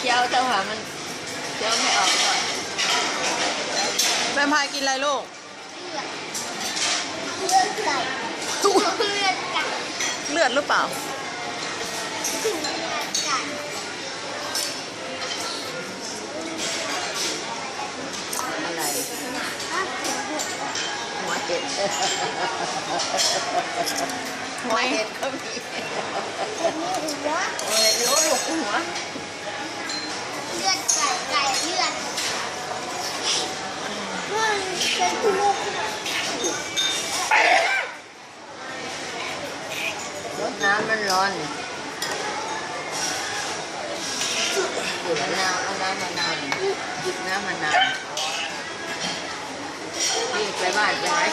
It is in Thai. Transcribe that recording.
คี้ยวจะหามันเคี้ยวไม่ออกก่อนแวมไพายกินอะไรลูก เลือดไก่เลือดไก่เลือดหรือเปล่า เลือดไก่อะไรหัวเห็ดหัวเห็ดก็มี หัว หัวเห็ดรู้ลูกหัว เลื อดไก่ไก่เลือดมันเป็นลูกรดน้ำมันร้อนมะนาวเอาน้ำมะนาวหยิบน้ำมะนาวพี่ไปบ้านไปหา